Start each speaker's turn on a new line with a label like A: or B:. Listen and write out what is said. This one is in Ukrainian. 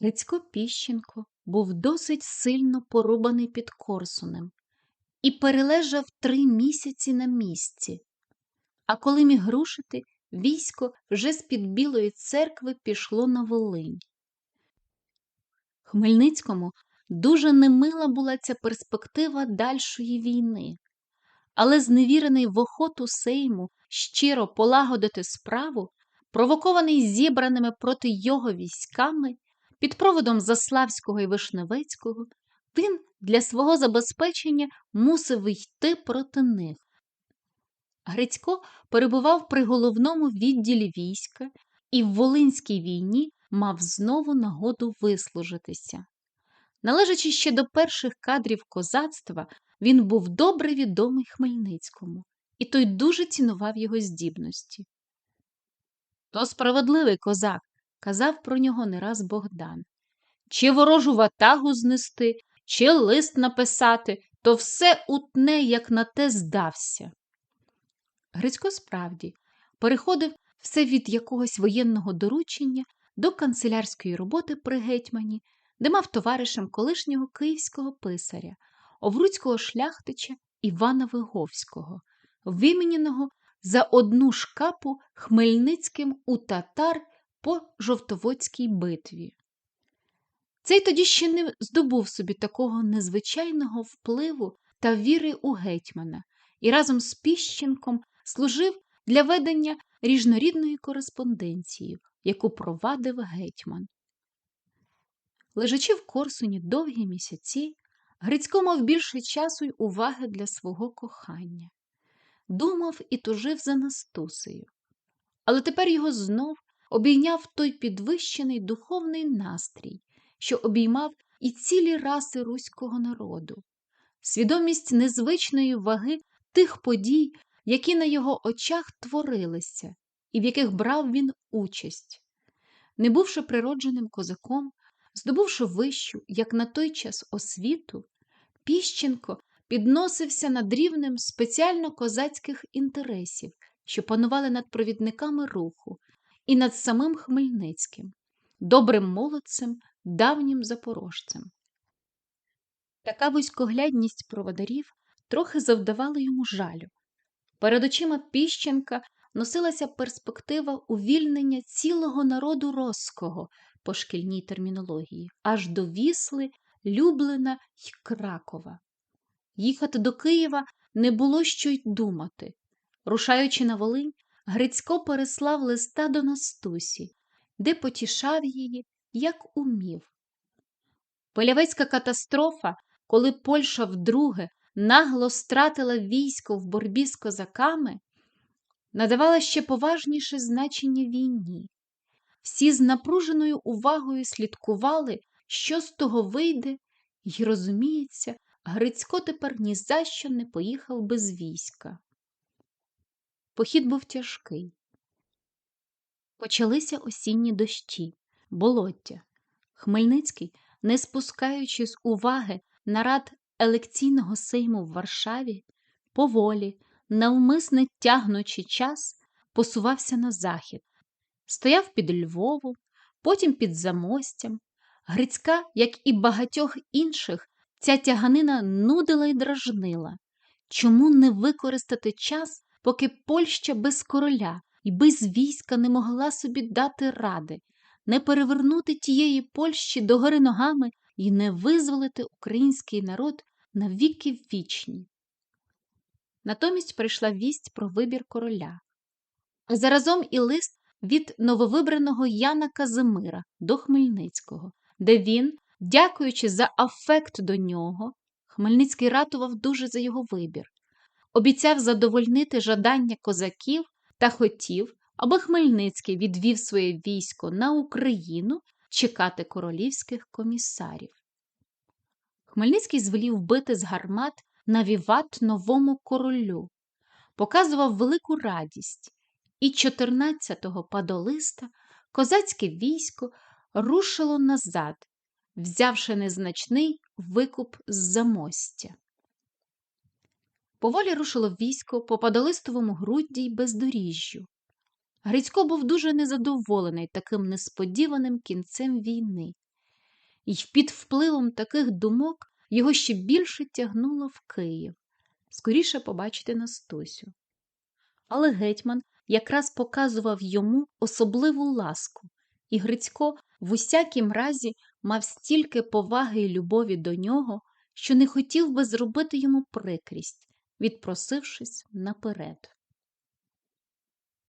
A: Грицько Піщенко був досить сильно порубаний під Корсунем і перележав три місяці на місці. А коли міг рушити, військо вже з-під Білої церкви пішло на Волинь. Хмельницькому дуже немила була ця перспектива дальшої війни, але зневірений в охоту Сейму щиро полагодити справу, провокований зібраними проти його військами, під проводом Заславського і Вишневецького, він для свого забезпечення мусив йти проти них. Грицько перебував при головному відділі війська і в Волинській війні мав знову нагоду вислужитися. Належачи ще до перших кадрів козацтва, він був добре відомий Хмельницькому, і той дуже цінував його здібності. То справедливий козак, казав про нього не раз Богдан. Чи ворожу ватагу знести, чи лист написати, то все утне, як на те здався. Грицько справді переходив все від якогось воєнного доручення до канцелярської роботи при гетьмані, де мав товаришем колишнього київського писаря, овруцького шляхтича Івана Виговського, виміненого за одну шкапу Хмельницьким у татар по Жовтоводській битві. Цей тоді ще не здобув собі такого незвичайного впливу та віри у гетьмана і разом з Піщенком служив для ведення ріжнорідної кореспонденції, яку провадив гетьман. Лежачи в Корсуні довгі місяці, Грицько мав більше часу й уваги для свого кохання, думав і тужив за Настусею. Але тепер його знов обійняв той підвищений духовний настрій, що обіймав і цілі раси руського народу, свідомість незвичної ваги тих подій, які на його очах творилися, і в яких брав він участь. Не бувши природженим козаком, здобувши вищу, як на той час освіту, Піщенко підносився над рівнем спеціально козацьких інтересів, що панували над провідниками руху, і над самим Хмельницьким, добрим молодцем, давнім запорожцем. Така вузькоглядність проводарів трохи завдавала йому жалю. Перед очима Піщенка носилася перспектива увільнення цілого народу Роского по шкільній термінології, аж до Вісли, Люблина й Кракова. Їхати до Києва не було що й думати. Рушаючи на Волинь, Грицько переслав листа до Настусі, де потішав її, як умів. Полявецька катастрофа, коли Польща вдруге нагло стратила військо в боротьбі з козаками, надавала ще поважніше значення війні. Всі з напруженою увагою слідкували, що з того вийде, і, розуміється, Грицько тепер ні за що не поїхав без війська. Похід був тяжкий. Почалися осінні дощі, болоття. Хмельницький, не спускаючи з уваги нарад елекційного сейму в Варшаві, поволі, навмисне тягнучи час, посувався на захід, стояв під Львовом, потім під замостям. Грицька, як і багатьох інших, ця тяганина нудила й дражнила. Чому не використати час, поки Польща без короля і без війська не могла собі дати ради, не перевернути тієї Польщі догори ногами і не визволити український народ на віки вічні? Натомість прийшла вість про вибір короля. Заразом і лист від нововибраного Яна Казимира до Хмельницького, де він, дякуючи за афект до нього, Хмельницький ратував дуже за його вибір, обіцяв задовольнити жадання козаків та хотів, аби Хмельницький відвів своє військо на Україну чекати королівських комісарів. Хмельницький звелів бити з гармат на віват новому королю, показував велику радість, і 14-го падолиста козацьке військо рушило назад, взявши незначний викуп з замостя. Поволі рушило військо по падолистовому грудді й бездоріжжю. Грицько був дуже незадоволений таким несподіваним кінцем війни І під впливом таких думок його ще більше тягнуло в Київ, скоріше побачити Настусю. Але гетьман якраз показував йому особливу ласку, і Грицько в усякім разі мав стільки поваги й любові до нього, що не хотів би зробити йому прикрість, відпросившись наперед.